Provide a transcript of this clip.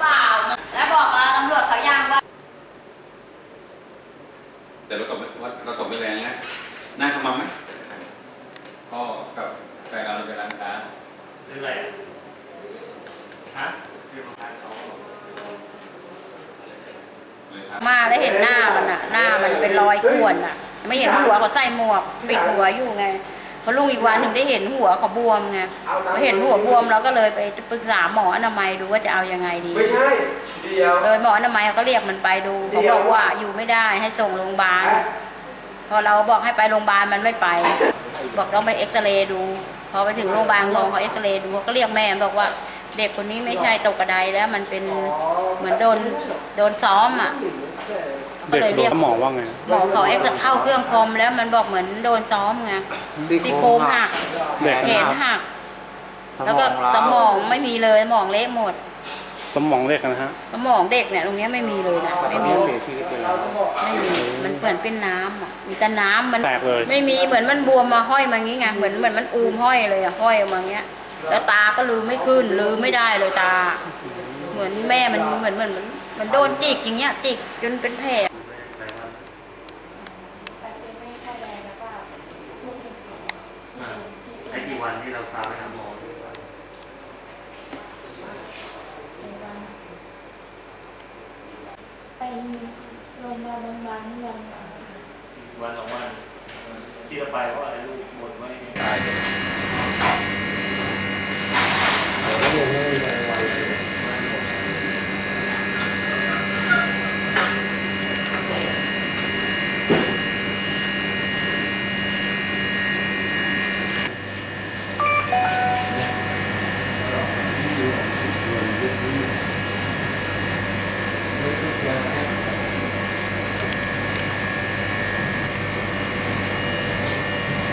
เปล่าแล้วบอกว่าตำรวจเขายังว่าแต่เราตบไม่ว่าเราตบไม่แรงนะหน้าขมำไหมพ่อกับแฟนเราไปร้านค้าซื้ออะไรอะฮะซื้อรองเท้าเขาเลยครับมาแล้วเห็นหน้ามันอะหน้ามันเป็นรอยข่วนอะไม่เห็นหัวเขาใส่หมวกปิดหัวอยู่ไง พอลุงอีกวันหนึ่งได้เห็นหัวเขาบวมไงพอเห็นหัวบวมเราก็เลยไปปรึกษาหมออนามัยดูว่าจะเอายังไงดีไม่ใช่เดียวเลยหมออนามัยเขาก็เรียกมันไปดูเขาบอกว่าอยู่ไม่ได้ให้ส่งโรงพยาบาลพอเราบอกให้ไปโรงพยาบาลมันไม่ไป บอกต้องไปเอ็กซเรย์ดู พอไปถึงโรงพยาบาลทองเขาเอ็กซเรย์ดูเขาก็เรียกแม่บอกว่าเด็กคนนี้ไม่ใช่ตกกระไดแล้วมันเป็นเหมือนโดนโดนซ้อมอะ ก็เด็กเลยโดเรียนกหมอว่าไง หมอเขาเอ็กซ์เข้าเครื่องคอมแล้วมันบอกเหมือนโดนซ้อมไงซี่โครงหักเด็ก แขนหัก แล้วก็สมองไม่มีเลยสมองเละหมด สมองเล็กนะฮะ สมองเด็กเนี่ยตรงเนี้ยไม่มีเลยนะไม่มีเสียชีวิตไปแล้วไม่มีมันเหมือนเป็นน้ำอะมีแต่น้ำมันแตกเลย ไม่มีเหมือนมันบวมมาห้อยมางี้ไงเหมือนเหมือนมันอูมห้อยเลยอะห้อยออกมาเงี้ย แล้วตาก็ลืมไม่ขึ้นลืมไม่ได้เลยตา เหมือนแม่มันเหมือนเหมือนเหมือนมันโดนจิกอย่างเงี้ยจิกจนเป็นแผล อ่าให้กี่วันที่เราพาไปหาหมอไปโรงพยาบาลบางวันวันวันสองวันที่เราไปเพราะอะไรลูกบ่นว่าไม่มีนี่น้อง